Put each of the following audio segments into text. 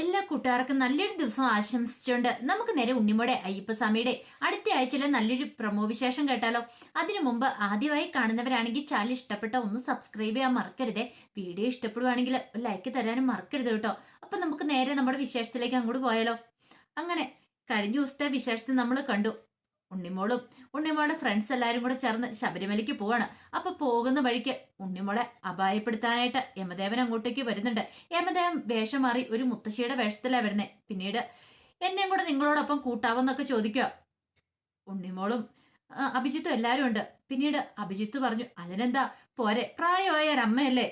എല്ലാ കൂട്ടുകാർക്കും നല്ലൊരു ദിവസം ആശംസിച്ചുകൊണ്ട് നമുക്ക് നേരെ ഉണ്ണിമോടെ അയ്യപ്പസ്വാമിയുടെ അടുത്ത ആഴ്ചയിലെ നല്ലൊരു പ്രമോ വിശേഷം കേട്ടാലോ. അതിനു മുമ്പ് ആദ്യമായി കാണുന്നവരാണെങ്കിൽ ചാനൽ ഇഷ്ടപ്പെട്ട ഒന്ന് സബ്സ്ക്രൈബ് ചെയ്യാൻ മറക്കരുതേ. വീഡിയോ ഇഷ്ടപ്പെടുവാണെങ്കിൽ ലൈക്ക് തരാനും മറക്കരുത് കേട്ടോ. അപ്പൊ നമുക്ക് നേരെ നമ്മുടെ വിശേഷത്തിലേക്ക് അങ്ങോട്ട് പോയാലോ. അങ്ങനെ കഴിഞ്ഞ ദിവസത്തെ വിശേഷത്തിൽ നമ്മൾ കണ്ടു. ഉണ്ണിമോളും ഉണ്ണിമോളുടെ ഫ്രണ്ട്സ് എല്ലാവരും കൂടെ ചേർന്ന് ശബരിമലയ്ക്ക് പോവാണ്. അപ്പൊ പോകുന്ന വഴിക്ക് ഉണ്ണിമോളെ അപായപ്പെടുത്താനായിട്ട് യമദേവൻ അങ്ങോട്ടേക്ക് വരുന്നുണ്ട്. യമദേവൻ വേഷം മാറി ഒരു മുത്തശ്ശിയുടെ വേഷത്തിലാണ് വരുന്നത് പിന്നീട് എന്നെയും കൂടെ നിങ്ങളോടൊപ്പം കൂട്ടാവെന്നൊക്കെ ചോദിക്കുക ഉണ്ണിമോളും അഭിജിത്തും എല്ലാവരും ഉണ്ട്. പിന്നീട് അഭിജിത്ത് പറഞ്ഞു അതിനെന്താ? പോരെ. പ്രായമായ ഒരമ്മയല്ലേ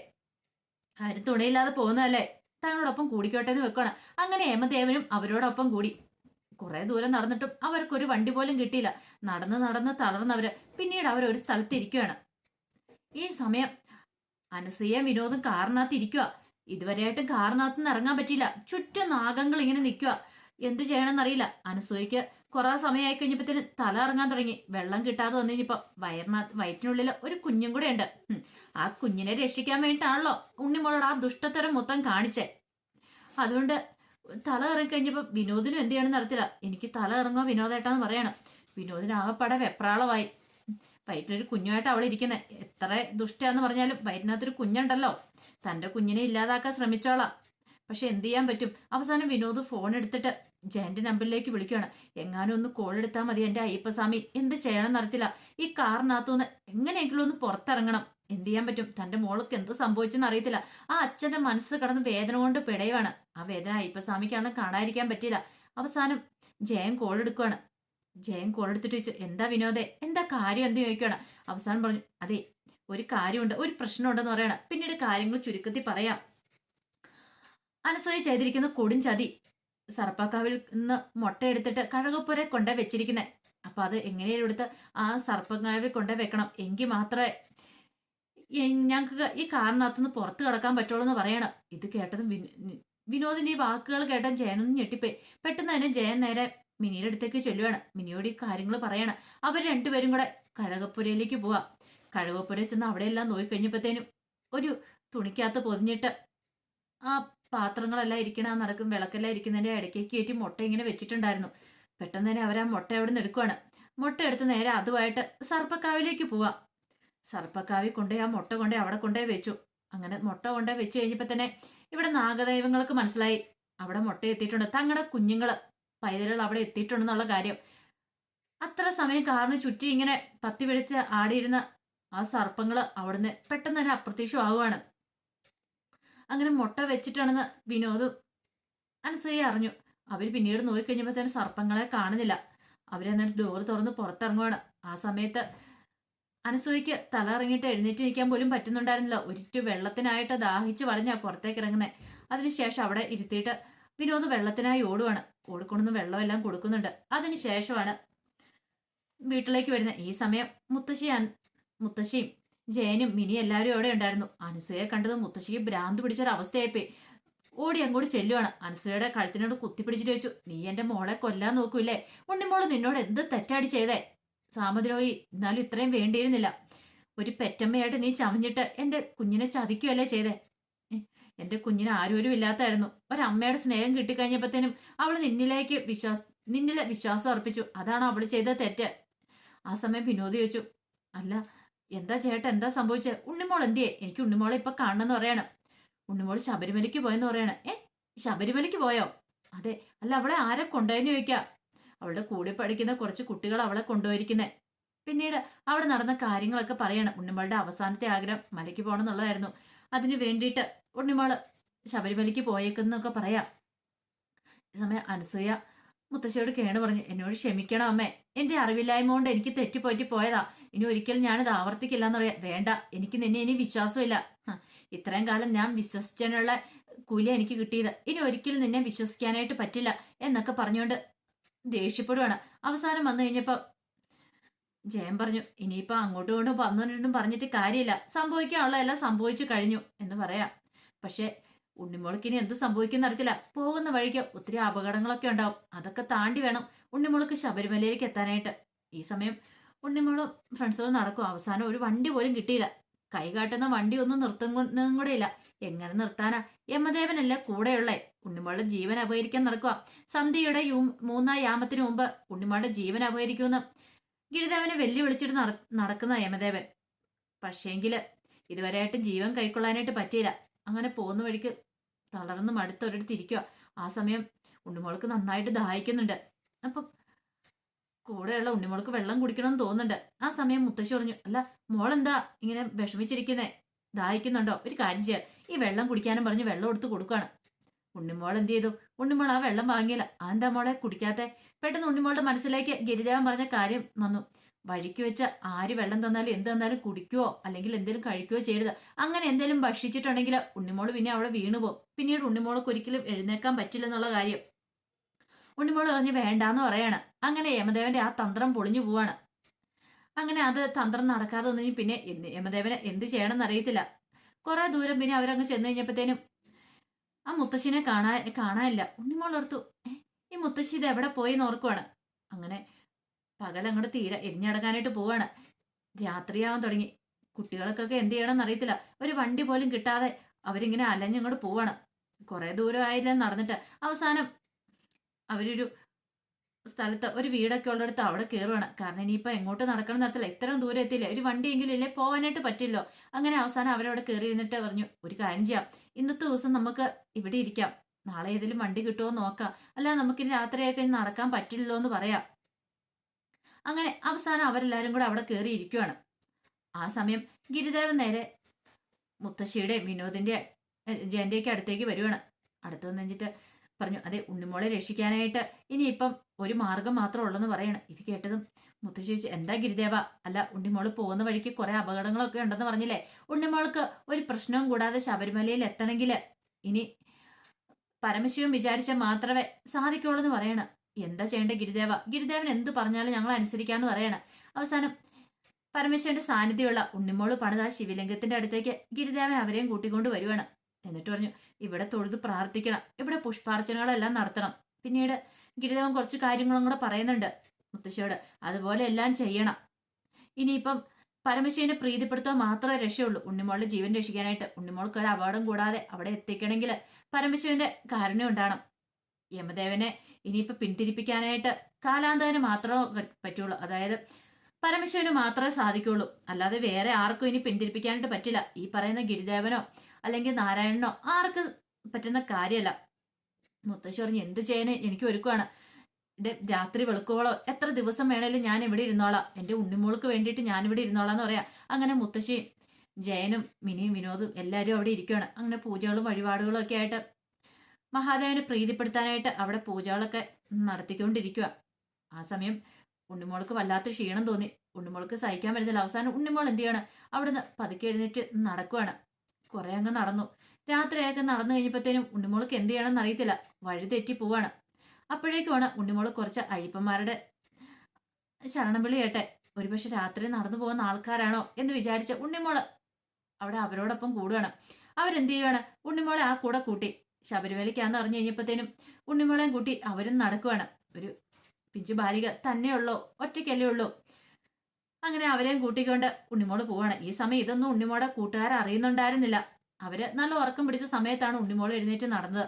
ആരും തുണയില്ലാതെ പോകുന്നതല്ലേ? താങ്കളോടൊപ്പം കൂടിക്കോട്ടെ എന്ന് വെക്കണം അങ്ങനെ യമദേവനും അവരോടൊപ്പം കൂടി. കുറെ ദൂരം നടന്നിട്ടും അവർക്കൊരു വണ്ടി പോലും കിട്ടിയില്ല. നടന്ന് നടന്ന് തളർന്നവര് പിന്നീട് അവർ ഒരു സ്ഥലത്ത് ഇരിക്കുകയാണ് ഈ സമയം അനസൂയ വിനോദം കാറിനകത്ത് ഇരിക്കുക ഇതുവരെയായിട്ടും കാറിനകത്ത് നിന്ന് ഇറങ്ങാൻ പറ്റിയില്ല. ചുറ്റും നാഗങ്ങൾ ഇങ്ങനെ നിൽക്കുക എന്ത് ചെയ്യണമെന്നറിയില്ല. അനസൂയക്ക് കുറെ സമയമായി കഴിഞ്ഞപ്പോഴത്തേന് തല ഇറങ്ങാൻ തുടങ്ങി. വെള്ളം കിട്ടാതെ വന്നു കഴിഞ്ഞപ്പോ വയറിനകത്ത് വയറ്റിനുള്ളിൽ ഒരു കുഞ്ഞും കൂടെ ഉണ്ട്. ആ കുഞ്ഞിനെ രക്ഷിക്കാൻ വേണ്ടിയിട്ടാണല്ലോ ഉണ്ണിമോളോട് ആ ദുഷ്ടത്തരം മൊത്തം കാണിച്ചേ. അതുകൊണ്ട് തല ഇറങ്ങിക്കഴിഞ്ഞപ്പോൾ വിനോദിനും എന്ത് ചെയ്യണമെന്ന് അറിയത്തില്ല. എനിക്ക് തല ഇറങ്ങുക വിനോദേട്ടാന്ന് പറയണം. വിനോദിന് ആകപ്പാടെ വെപ്രാളമായി. വയറ്റിലൊരു കുഞ്ഞുമായിട്ട് അവളെ ഇരിക്കുന്നത് എത്ര ദുഷ്ടയാന്ന് പറഞ്ഞാലും വയറ്റിനകത്തൊരു കുഞ്ഞുണ്ടല്ലോ. തന്റെ കുഞ്ഞിനെ ഇല്ലാതാക്കാൻ ശ്രമിച്ചോളാം. പക്ഷെ എന്ത് ചെയ്യാൻ പറ്റും? അവസാനം വിനോദ് ഫോൺ എടുത്തിട്ട് ജയന്റെ നമ്പറിലേക്ക് വിളിക്കുകയാണ് എങ്ങാനും ഒന്ന് കോൾ എടുത്താൽ മതി എന്റെ അയ്യപ്പസ്വാമി. എന്ത് ചെയ്യണം നടത്തില്ല ഈ കാറിനകത്തുനിന്ന് എങ്ങനെയെങ്കിലും ഒന്ന് പുറത്തിറങ്ങണം. എന്ത് ചെയ്യാൻ പറ്റും? തന്റെ മോൾക്ക് എന്ത് സംഭവിച്ചെന്ന് അറിയത്തില്ല. ആ അച്ഛന്റെ മനസ്സ് കടന്ന് വേദന കൊണ്ട് പിടയുവാണ്. ആ വേദന അയ്യപ്പസ്വാമിക്കാണ് കാണാതിരിക്കാൻ പറ്റില്ല അവസാനം ജയൻ കോൾ എടുക്കുകയാണ് ജയൻ കോൾ എടുത്തിട്ട് ചോദിച്ചു എന്താ വിനോദേ? എന്താ കാര്യം? എന്ത് ചോദിക്കുകയാണ് അവസാനം പറഞ്ഞു അതെ ഒരു കാര്യമുണ്ട് ഒരു പ്രശ്നമുണ്ടെന്ന് പറയണം. പിന്നീട് കാര്യങ്ങൾ ചുരുക്കത്തിൽ പറയാം. അനസൂയ ചെയ്തിരിക്കുന്ന കൊടും ചതി സർപ്പക്കാവിൽ നിന്ന് മുട്ടയെടുത്തിട്ട് കഴകപ്പുര കൊണ്ട വെച്ചിരിക്കുന്നത് അപ്പൊ അത് എങ്ങനെയും എടുത്ത് ആ സർപ്പക്കാവിൽ കൊണ്ട വെക്കണം? എങ്കിൽ മാത്രമേ ഞങ്ങൾക്ക് ഈ കാറിനകത്തുനിന്ന് പുറത്ത് കിടക്കാൻ പറ്റുള്ളൂ എന്ന് പറയണം. ഇത് കേട്ടതും വിനോദിന്റെ ഈ വാക്കുകൾ കേട്ട ജയനൊന്നും ഞെട്ടിപ്പോയി. പെട്ടെന്ന് തന്നെ ജയൻ നേരെ മിനിയുടെ അടുത്തേക്ക് ചെല്ലുകയാണ് മിനിയോട് ഈ കാര്യങ്ങൾ പറയാണ്. അവർ രണ്ടുപേരും കൂടെ കഴകപ്പുരയിലേക്ക് പോവാം. കഴകപ്പുര ചെന്ന് അവിടെയെല്ലാം നോക്കി കഴിഞ്ഞപ്പോഴത്തേനും ഒരു തുണിക്കകത്ത് പൊതിഞ്ഞിട്ട് ആ പാത്രങ്ങളെല്ലാം ഇരിക്കണ നടക്കും വിളക്കെല്ലാം ഇരിക്കുന്നതിന്റെ ഇടയ്ക്കേക്ക് കയറ്റി മുട്ട ഇങ്ങനെ വെച്ചിട്ടുണ്ടായിരുന്നു. പെട്ടെന്ന് തന്നെ അവർ ആ മുട്ട അവിടെ നിന്ന് എടുക്കുവാണ്. മുട്ട എടുത്ത് നേരെ അതുമായിട്ട് സർപ്പക്കാവിലേക്ക് പോവാം. സർപ്പക്കാവി കൊണ്ടുപോയി ആ മുട്ട കൊണ്ടുപോയി അവിടെ കൊണ്ടുപോയി വെച്ചു. അങ്ങനെ മുട്ട കൊണ്ട് വെച്ച് കഴിഞ്ഞപ്പോൾ തന്നെ ഇവിടെ നാഗദൈവങ്ങൾക്ക് മനസ്സിലായി. അവിടെ മുട്ട എത്തിയിട്ടുണ്ട്. തങ്ങളുടെ കുഞ്ഞുങ്ങൾ പൈതലുകൾ അവിടെ എത്തിയിട്ടുണ്ടെന്നുള്ള കാര്യം. അത്ര സമയം കാറിന് ചുറ്റി ഇങ്ങനെ പത്തി പിടിച്ച് ആടിയിരുന്ന ആ സർപ്പങ്ങൾ അവിടുന്ന് പെട്ടെന്ന് തന്നെ അപ്രത്യക്ഷമാവുകയാണ് അങ്ങനെ മുട്ട വെച്ചിട്ടാണെന്ന് വിനോദും അനസൂയ അറിഞ്ഞു. അവർ പിന്നീട് നോക്കിക്കഴിഞ്ഞപ്പോൾ തന്നെ സർപ്പങ്ങളെ കാണുന്നില്ല. അവരെന്നിട്ട് ഡോറ് തുറന്ന് പുറത്തിറങ്ങുകയാണ് ആ സമയത്ത് അനസൂയക്ക് തല ഇറങ്ങിയിട്ട് എഴുന്നേറ്റ് നിൽക്കാൻ പോലും പറ്റുന്നുണ്ടായിരുന്നില്ല. ഒരിറ്റു വെള്ളത്തിനായിട്ട് ദാഹിച്ചു പറഞ്ഞാ പുറത്തേക്ക് ഇറങ്ങുന്നത് അതിനുശേഷം അവിടെ ഇരുത്തിയിട്ട് വിനോദ് വെള്ളത്തിനായി ഓടുവാണ്. ഓടിക്കൊണ്ടുവന്ന് വെള്ളമെല്ലാം കൊടുക്കുന്നുണ്ട്. അതിനുശേഷമാണ് വീട്ടിലേക്ക് വരുന്ന ഈ സമയം മുത്തശ്ശി മുത്തശ്ശിയും ജയനും മിനി എല്ലാവരും അവിടെ ഉണ്ടായിരുന്നു. അനസൂയെ കണ്ടത് മുത്തശ്ശിക്ക് ഭ്രാന്ത് പിടിച്ചൊരു അവസ്ഥയായിപ്പോയി ഓടി അങ്ങോട്ട് ചെല്ലുവാണ്. അനസൂയയുടെ കഴുത്തിനോട് കുത്തിപ്പിടിച്ചിട്ട് ചോദിച്ചു നീ എന്റെ മോളെ കൊല്ലാൻ നോക്കൂല്ലേ? ഉണ്ണിമോൾ നിന്നോട് എന്ത് തെറ്റാടി ചെയ്തേ? സാമദ്രോഹി എന്നാലും ഇത്രയും വേണ്ടിയിരുന്നില്ല. ഒരു പെറ്റമ്മയായിട്ട് നീ ചമഞ്ഞിട്ട് എന്റെ കുഞ്ഞിനെ ചതിക്കുകയല്ലേ ചെയ്തേ? എന്റെ കുഞ്ഞിന് ആരോരും ഇല്ലാത്തായിരുന്നു. ഒരമ്മയുടെ സ്നേഹം കിട്ടിക്കഴിഞ്ഞപ്പോഴത്തേനും അവൾ നിന്നിലേക്ക് വിശ്വാസ നിന്നിലെ വിശ്വാസം അർപ്പിച്ചു. അതാണ് അവൾ ചെയ്ത തെറ്റ്. ആ സമയം വിനോദ് ചോദിച്ചു അല്ല എന്താ ചേട്ടൻ? എന്താ സംഭവിച്ചത് ഉണ്ണിമോൾ എന്തിയെ? എനിക്ക് ഉണ്ണിമോളെ ഇപ്പൊ കാണണമെന്ന് പറയാണ്. ഉണ്ണിമോൾ ശബരിമലയ്ക്ക് പോയെന്ന് പറയാണ്. ഏ ശബരിമലയ്ക്ക് പോയോ? അതെ. അല്ല അവളെ ആരെ കൊണ്ടുപോയെന്ന് ചോദിക്കാം? അവളുടെ കൂടെ പഠിക്കുന്ന കുറച്ച് കുട്ടികൾ അവളെ കൊണ്ടുപോയിരിക്കുന്നേ. പിന്നീട് അവിടെ നടന്ന കാര്യങ്ങളൊക്കെ പറയണം. ഉണ്ണിമാളുടെ അവസാനത്തെ ആഗ്രഹം മലയ്ക്ക് പോകണം എന്നുള്ളതായിരുന്നു അതിനു വേണ്ടിയിട്ട് ഉണ്ണിമാൾ ശബരിമലയ്ക്ക് പോയേക്കെന്നൊക്കെ പറയാം. സമയം അനസൂയ മുത്തശ്ശിയോട് കേണു പറഞ്ഞു. എന്നോട് ക്ഷമിക്കണം അമ്മേ. എന്റെ അറിവില്ലായ്മ കൊണ്ട് എനിക്ക് തെറ്റിപ്പോറ്റി പോയതാ. ഇനി ഒരിക്കലും ഞാനത് ആവർത്തിക്കില്ല എന്നറിയാം വേണ്ട. എനിക്ക് നിന്നെ ഇനി വിശ്വാസമില്ല. ഇത്രയും കാലം ഞാൻ വിശ്വസിച്ചതിനുള്ള കൂലി എനിക്ക് കിട്ടിയത്. ഇനി ഒരിക്കലും നിന്നെ വിശ്വസിക്കാനായിട്ട് പറ്റില്ല എന്നൊക്കെ പറഞ്ഞുകൊണ്ട് ദേഷ്യപ്പെടുവാണ്. അവസാനം വന്നു കഴിഞ്ഞപ്പോ ജയൻ പറഞ്ഞു ഇനിയിപ്പോ അങ്ങോട്ടും ഇങ്ങോട്ടും വന്നോണ്ടും പറഞ്ഞിട്ട് കാര്യമില്ല. സംഭവിക്കാനുള്ള എല്ലാം സംഭവിച്ചു കഴിഞ്ഞു എന്ന് പറയാം. പക്ഷെ ഉണ്ണിമുളക്ക് ഇനി എന്ത് സംഭവിക്കുന്ന അറിയത്തില്ല. പോകുന്ന വഴിക്ക് ഒത്തിരി അപകടങ്ങളൊക്കെ ഉണ്ടാവും. അതൊക്കെ താണ്ടി വേണം ഉണ്ണിമുളക്ക് ശബരിമലയിലേക്ക് എത്താനായിട്ട്. ഈ സമയം ഉണ്ണിമോളും ഫ്രണ്ട്സുകളും നടക്കും. അവസാനം ഒരു വണ്ടി പോലും കിട്ടിയില്ല. കൈകാട്ടുന്ന വണ്ടി ഒന്നും നിർത്തുന്നതും കൂടെ ഇല്ല. എങ്ങനെ നിർത്താനാ? യമദേവനല്ലേ കൂടെയുള്ളേ? ഉണ്ണിമോളുടെ ജീവൻ അപഹരിക്കാൻ നടക്കുക സന്ധ്യയുടെ മൂന്നാം യാമത്തിന് മുമ്പ് ഉണ്ണിമോളുടെ ജീവൻ അപഹരിക്കുമെന്ന് ഗിരിദേവനെ വെല്ലുവിളിച്ചിട്ട് നട- നടക്കുന്ന യമദേവൻ. പക്ഷേങ്കിൽ ഇതുവരെയായിട്ടും ജീവൻ കൈക്കൊള്ളാനായിട്ട് പറ്റിയില്ല. അങ്ങനെ പോകുന്ന വഴിക്ക് തളർന്ന് മടുത്ത് ഒരിടത്ത് ഇരിക്കുക ആ സമയം ഉണ്ണിമോൾക്ക് നന്നായിട്ട് ദാഹിക്കുന്നുണ്ട്. അപ്പൊ കൂടെയുള്ള ഉണ്ണിമോൾക്ക് വെള്ളം കുടിക്കണമെന്ന് തോന്നുന്നുണ്ട്. ആ സമയം മുത്തശ്ശി പറഞ്ഞു അല്ല മോളെന്താ ഇങ്ങനെ വിഷമിച്ചിരിക്കുന്നേ? ദാഹിക്കുന്നുണ്ടോ? ഒരു കാര്യം ചെയ്യാം. ഈ വെള്ളം കുടിക്കാനും പറഞ്ഞ് വെള്ളം എടുത്ത് കൊടുക്കുകയാണ് ഉണ്ണിമോൾ എന്ത് ചെയ്തു? ഉണ്ണിമോൾ ആ വെള്ളം വാങ്ങിയില്ല. ആ എന്താ മോളെ കുടിക്കാത്തെ? പെട്ടെന്ന് ഉണ്ണിമോളുടെ മനസ്സിലേക്ക് ഗിരിദേവൻ പറഞ്ഞ കാര്യം വന്നു. വഴിക്ക് വെച്ച ആര് വെള്ളം തന്നാലും എന്ത് തന്നാലും കുടിക്കുവോ? അല്ലെങ്കിൽ എന്തെങ്കിലും കഴിക്കുകയോ ചെയ്യരുത്. അങ്ങനെ എന്തെങ്കിലും ഭക്ഷിച്ചിട്ടുണ്ടെങ്കിൽ ഉണ്ണിമോൾ പിന്നെ അവിടെ വീണു പോകും. പിന്നീട് ഉണ്ണിമോൾക്ക് ഒരിക്കലും എഴുന്നേക്കാൻ പറ്റില്ലെന്നുള്ള കാര്യം. ഉണ്ണിമോൾ പറഞ്ഞ് വേണ്ടാന്ന് പറയാണ്. അങ്ങനെ യമദേവന്റെ ആ തന്ത്രം പൊളിഞ്ഞു പോവാണ്. അങ്ങനെ അത് തന്ത്രം നടക്കാതെ ഒന്നും പിന്നെ യമദേവന് എന്ത് ചെയ്യണമെന്ന് അറിയത്തില്ല. കുറെ ദൂരം പിന്നെ അവരങ്ങ് ചെന്ന് കഴിഞ്ഞപ്പോഴത്തേനും ആ മുത്തശ്ശിനെ കാണാ കാണാനില്ല. ഉണ്ണിമോൾ ഓർത്തു ഈ മുത്തശ്ശി ഇത് എവിടെ പോയി ഓർക്കുവാണ്? അങ്ങനെ പകലങ്ങോട്ട് തീരെ എരിഞ്ഞടക്കാനായിട്ട് പോവാണ്. രാത്രിയാവാൻ തുടങ്ങി. കുട്ടികൾക്കൊക്കെ എന്ത് ചെയ്യണമെന്ന് അറിയത്തില്ല ഒരു വണ്ടി പോലും കിട്ടാതെ അവരിങ്ങനെ അലഞ്ഞങ്ങോട്ട് പോവാണ്. കുറെ ദൂരം ആയില്ല നടന്നിട്ട്. അവസാനം അവരൊരു സ്ഥലത്ത് ഒരു വീടൊക്കെ ഉള്ളിടത്ത് അവിടെ കയറുവാണ് കാരണം ഇനിയിപ്പോൾ എങ്ങോട്ട് നടക്കണം നടത്തില്ല ഇത്രയും ദൂരം എത്തില്ല ഒരു വണ്ടിയെങ്കിലും ഇല്ലേ? പോകാനായിട്ട് പറ്റില്ലോ? അങ്ങനെ അവസാനം അവരവിടെ കയറി ഇരുന്നിട്ട് പറഞ്ഞു ഒരു കാര്യം ചെയ്യാം. ഇന്നത്തെ ദിവസം നമുക്ക് ഇവിടെ ഇരിക്കാം. നാളെ ഏതെങ്കിലും വണ്ടി കിട്ടുമോ നോക്കാം. അല്ല നമുക്ക് ഇനി രാത്രിയൊക്കെ നടക്കാൻ പറ്റില്ലല്ലോ എന്ന് പറയാം. അങ്ങനെ അവസാനം അവരെല്ലാവരും കൂടെ അവിടെ കയറി ഇരിക്കുവാണ്. ആ സമയം ഗിരിദേവൻ നേരെ മുത്തശ്ശിയുടെയും വിനോദിന്റെ ജയന്റെയൊക്കെ അടുത്തേക്ക് വരുവാണ്. അടുത്ത് വന്ന് പറഞ്ഞു അതെ ഉണ്ണിമോളെ രക്ഷിക്കാനായിട്ട് ഇനിയിപ്പം ഒരു മാർഗം മാത്രം ഉള്ളെന്ന് പറയണം. ഇത് കേട്ടതും മുത്തശ്ശി ചോദിച്ചു എന്താ ഗിരിദേവ? അല്ല ഉണ്ണിമോൾ പോകുന്ന വഴിക്ക് കുറെ അപകടങ്ങളൊക്കെ ഉണ്ടെന്ന് പറഞ്ഞില്ലേ? ഉണ്ണിമോൾക്ക് ഒരു പ്രശ്നവും കൂടാതെ ശബരിമലയിൽ എത്തണമെങ്കിൽ ഇനി പരമശിവൻ വിചാരിച്ചാൽ മാത്രമേ സാധിക്കുള്ളൂ എന്ന് പറയണം. എന്താ ചെയ്യേണ്ട ഗിരിദേവ? ഗിരിദേവൻ എന്ത് പറഞ്ഞാലും ഞങ്ങൾ അനുസരിക്കാന്ന് പറയണം. അവസാനം പരമേശ്വരന്റെ സാന്നിധ്യമുള്ള ഉണ്ണിമോൾ പണിത ശിവലിംഗത്തിന്റെ അടുത്തേക്ക് ഗിരിദേവൻ അവരെയും കൂട്ടിക്കൊണ്ട് വരുവാണ്. എന്നിട്ട് പറഞ്ഞു ഇവിടെ തൊഴുത് പ്രാർത്ഥിക്കണം. ഇവിടെ പുഷ്പാർച്ചനകളെല്ലാം നടത്തണം. പിന്നീട് ഗിരിദേവൻ കുറച്ച് കാര്യങ്ങളും കൂടെ പറയുന്നുണ്ട് മുത്തശ്ശിയോട്. അതുപോലെ എല്ലാം ചെയ്യണം. ഇനിയിപ്പം പരമശിവനെ പ്രീതിപ്പെടുത്താൻ മാത്രമേ രക്ഷയുള്ളൂ. ഉണ്ണിമോളുടെ ജീവൻ രക്ഷിക്കാനായിട്ട് ഉണ്ണിമോൾക്ക് ഒരു അപകടം കൂടാതെ അവിടെ എത്തിക്കണമെങ്കിൽ പരമശിവന്റെ കാരുണ്യം ഉണ്ടാകണം. യമദേവനെ ഇനിയിപ്പോ പിന്തിരിപ്പിക്കാനായിട്ട് കാലാന്തവന് മാത്രമേ പറ്റുള്ളൂ. അതായത് പരമശിവന് മാത്രമേ സാധിക്കുള്ളൂ. അല്ലാതെ വേറെ ആർക്കും ഇനി പിന്തിരിപ്പിക്കാനായിട്ട് പറ്റില്ല. ഈ പറയുന്ന ഗിരിദേവനോ അല്ലെങ്കിൽ നാരായണനോ ആർക്ക് പറ്റുന്ന കാര്യമല്ല. മുത്തശ്ശി പറഞ്ഞു എന്ത് ചെയ്യാൻ എനിക്ക് ഒരുക്കുവാണ്. ഇത് രാത്രി വെളുക്കുവോളോ എത്ര ദിവസം വേണേലും ഞാൻ ഇവിടെ ഇരുന്നോളാം. എന്റെ ഉണ്ണിമോൾക്ക് വേണ്ടിയിട്ട് ഞാൻ ഇവിടെ ഇരുന്നോളാം എന്ന് പറയാം. അങ്ങനെ മുത്തശ്ശിയും ജയനും മിനിയും വിനോദും എല്ലാവരും അവിടെ ഇരിക്കുകയാണ് അങ്ങനെ പൂജകളും വഴിപാടുകളും ഒക്കെ ആയിട്ട് മഹാദേവനെ പ്രീതിപ്പെടുത്താനായിട്ട് അവിടെ പൂജകളൊക്കെ നടത്തിക്കൊണ്ടിരിക്കുക ആ സമയം ഉണ്ണിമോൾക്ക് വല്ലാത്ത ക്ഷീണം തോന്നി. ഉണ്ണിമോൾക്ക് സഹിക്കാൻ പറ്റുന്നില്ല. അവസാനം ഉണ്ണിമോൾ എന്ത് ചെയ്യാണ്? അവിടുന്ന് പതുക്കെ എഴുന്നേറ്റ് നടക്കുവാണ്. കുറെ അങ്ങ് നടന്നു. രാത്രിയൊക്കെ നടന്നു കഴിഞ്ഞപ്പോഴത്തേനും ഉണ്ണിമോൾക്ക് എന്ത് ചെയ്യണമെന്ന് അറിയത്തില്ല. വഴി തെറ്റി പോവാണ്. അപ്പോഴേക്കുമാണ് ഉണ്ണിമോൾ കുറച്ച് അയ്യപ്പന്മാരുടെ ശരണം വിളി കേട്ടെ. ഒരുപക്ഷെ രാത്രി നടന്നു പോകുന്ന ആൾക്കാരാണോ എന്ന് വിചാരിച്ച ഉണ്ണിമോൾ അവിടെ അവരോടൊപ്പം കൂടുകയാണ്. അവരെന്ത് ചെയ്യുവാണ്? ഉണ്ണിമോളെ ആ കൂടെ കൂട്ടി. ശബരിമലയ്ക്കാന്ന് അറിഞ്ഞു കഴിഞ്ഞപ്പോഴത്തേനും ഉണ്ണിമോളെയും കൂട്ടി അവരും നടക്കുവാണ്. ഒരു പിഞ്ചു ബാലിക തന്നെയുള്ളൂ. ഒറ്റയ്ക്കല്ലേ ഉള്ളൂ. അങ്ങനെ അവരെയും കൂട്ടിക്കൊണ്ട് ഉണ്ണിമോട് പോവാണ്. ഈ സമയം ഇതൊന്നും ഉണ്ണിമോടെ കൂട്ടുകാർ അറിയുന്നുണ്ടായിരുന്നില്ല. അവർ നല്ല ഉറക്കം പിടിച്ച സമയത്താണ് ഉണ്ണിമോൾ എഴുന്നേറ്റ് നടന്നത്.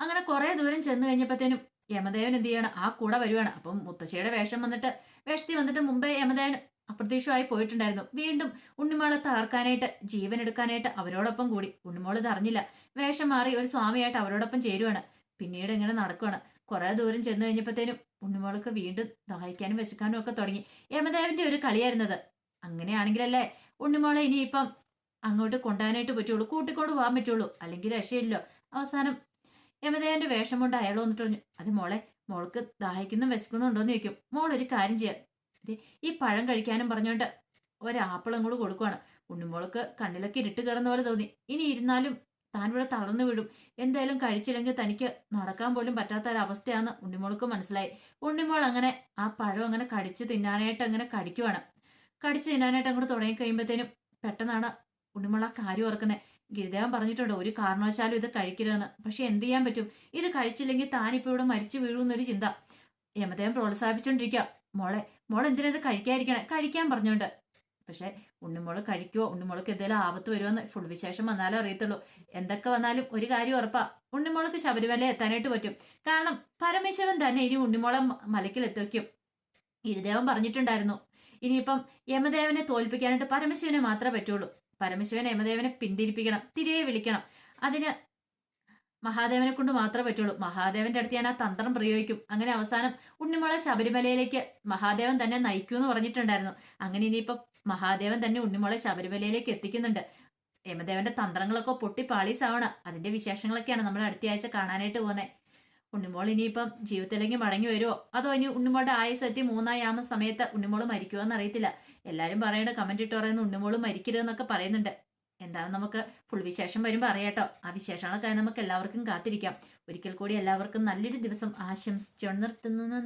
അങ്ങനെ കുറെ ദൂരം ചെന്ന് കഴിഞ്ഞപ്പോഴത്തേനും യമദേവൻ എന്ത് ചെയ്യാണ്? ആ കൂടെ വരുവാണ്. അപ്പം മുത്തശ്ശിയുടെ വേഷം വന്നിട്ട് വേഷത്തി വന്നിട്ട് മുമ്പേ യമദേവൻ അപ്രത്യക്ഷമായി പോയിട്ടുണ്ടായിരുന്നു. വീണ്ടും ഉണ്ണിമോളെ തകർക്കാനായിട്ട് ജീവൻ എടുക്കാനായിട്ട് അവരോടൊപ്പം കൂടി. ഉണ്ണിമോൾ ഇത് അറിഞ്ഞില്ല. വേഷം മാറി ഒരു സ്വാമിയായിട്ട് അവരോടൊപ്പം ചേരുവാണ്. പിന്നീട് ഇങ്ങനെ നടക്കുവാണ്. കുറെ ദൂരം ചെന്ന് കഴിഞ്ഞപ്പോഴത്തേനും ഉണ്ണിമോൾക്ക് വീണ്ടും ദാഹിക്കാനും വിശക്കാനും ഒക്കെ തുടങ്ങി. യമദേവന്റെ ഒരു കളിയായിരുന്നത്. അങ്ങനെയാണെങ്കിലല്ലേ ഉണ്ണിമോളെ ഇനിയിപ്പം അങ്ങോട്ട് കൊണ്ടുപോകാനായിട്ട് പറ്റുള്ളൂ. കൂട്ടിക്കൊണ്ട് പോകാൻ പറ്റുള്ളൂ. അല്ലെങ്കിൽ രക്ഷയില്ലോ അവസാനം യമദേവന്റെ വേഷം കൊണ്ട് അയാൾ വന്നിട്ട് പറഞ്ഞു അത് മോളെ മോൾക്ക് ദാഹിക്കുന്നു വിശക്കുന്നുണ്ടോന്ന് ചോദിക്കും. മോൾ ഒരു കാര്യം ചെയ്യാം. ഈ പഴം കഴിക്കാനും പറഞ്ഞുകൊണ്ട് ഒരാപ്പിളും കൂടെ കൊടുക്കുവാണ്. ഉണ്ണിമോൾക്ക് കണ്ണിലൊക്കെ ഇരുട്ട് കയറുന്ന പോലെ തോന്നി. ഇനി ഇരുന്നാലും താൻ ഇവിടെ തളർന്നു വീഴും. എന്തായാലും കഴിച്ചില്ലെങ്കിൽ തനിക്ക് നടക്കാൻ പോലും പറ്റാത്ത ഒരവസ്ഥയാന്ന് ഉണ്ണിമോൾക്ക് മനസ്സിലായി. ഉണ്ണിമോൾ അങ്ങനെ ആ പഴം അങ്ങനെ കടിച്ച് തിന്നാനായിട്ട് അങ്ങനെ കടിക്കുവാണ്. കടിച്ച് തിന്നാനായിട്ട് അങ്ങോട്ട് തുടങ്ങി കഴിയുമ്പോഴത്തേനും പെട്ടെന്നാണ് ഉണ്ണിമോൾ ആ കാര്യം ഓർക്കുന്നത് ഗിരിദേവൻ പറഞ്ഞിട്ടുണ്ട് ഒരു കാരണവശാലും ഇത് കഴിക്കരുതെന്ന്. പക്ഷെ എന്ത് ചെയ്യാൻ പറ്റും? ഇത് കഴിച്ചില്ലെങ്കിൽ താനിപ്പോ ഇവിടെ മരിച്ചു വീഴുമെന്നൊരു ചിന്ത. യമദേവൻ പ്രോത്സാഹിപ്പിച്ചോണ്ടിരിക്കുക മോളെ മോൾ എന്തിനാ ഇത് കഴിക്കാതിരിക്കണേ? കഴിക്കാൻ പറഞ്ഞോണ്ട്. പക്ഷെ ഉണ്ണിമോൾ കഴിക്കുവോ? ഉണ്ണിമോൾക്ക് എന്തെങ്കിലും ആപത്ത് വരുമെന്ന് ഫുൾ വിശേഷം വന്നാലേ അറിയത്തുള്ളൂ. എന്തൊക്കെ വന്നാലും ഒരു കാര്യം ഉറപ്പാ ഉണ്ണിമോൾക്ക് ശബരിമല എത്താനായിട്ട് പറ്റും. കാരണം പരമേശ്വരൻ തന്നെ ഇനി ഉണ്ണിമോളെ മലക്കിൽ എത്തിക്കും ഇരുദേവൻ പറഞ്ഞിട്ടുണ്ടായിരുന്നു ഇനിയിപ്പം യമദേവനെ തോൽപ്പിക്കാനായിട്ട് പരമശിവനെ മാത്രമേ പറ്റുള്ളൂ. പരമശിവൻ യമദേവനെ പിന്തിരിപ്പിക്കണം തിരികെ വിളിക്കണം. അതിന് മഹാദേവനെ കൊണ്ട് മാത്രമേ പറ്റുള്ളൂ. മഹാദേവന്റെ അടുത്ത് ഞാൻ ആ തന്ത്രം പ്രയോഗിക്കും. അങ്ങനെ അവസാനം ഉണ്ണിമോളെ ശബരിമലയിലേക്ക് മഹാദേവൻ തന്നെ നയിക്കൂ എന്ന് പറഞ്ഞിട്ടുണ്ടായിരുന്നു. അങ്ങനെ ഇനിയിപ്പം മഹാദേവൻ തന്നെ ഉണ്ണിമോളെ ശബരിമലയിലേക്ക് എത്തിക്കുന്നുണ്ട്. യമദേവന്റെ തന്ത്രങ്ങളൊക്കെ പൊട്ടി പാളീസാവണം. അതിന്റെ വിശേഷങ്ങളൊക്കെയാണ് നമ്മൾ അടുത്ത ആഴ്ച കാണാനായിട്ട് പോകുന്നത് ഉണ്ണിമോൾ ഇനിയിപ്പം ജീവിതത്തിലേക്ക് മടങ്ങി വരുമോ അതോ ഇനി ഉണ്ണിമോളുടെ ആയുസെത്തി എത്തി മൂന്നാം യാമ സമയത്ത് ഉണ്ണിമോൾ മരിക്കുമോ എന്ന് അറിയത്തില്ല എല്ലാരും പറയണ കമന്റ് ഇട്ട് പറയുന്ന ഉണ്ണിമോൾ മരിക്കരുതെന്നൊക്കെ പറയുന്നുണ്ട്. എന്താണ് നമുക്ക് ഫുൾ വിശേഷം വരുമ്പോൾ അറിയാട്ടോ ആ വിശേഷങ്ങളൊക്കെ നമുക്ക് എല്ലാവർക്കും കാത്തിരിക്കാം. ഒരിക്കൽ കൂടി എല്ലാവർക്കും നല്ലൊരു ദിവസം ആശംസിച്ചു നിർത്തുന്നു.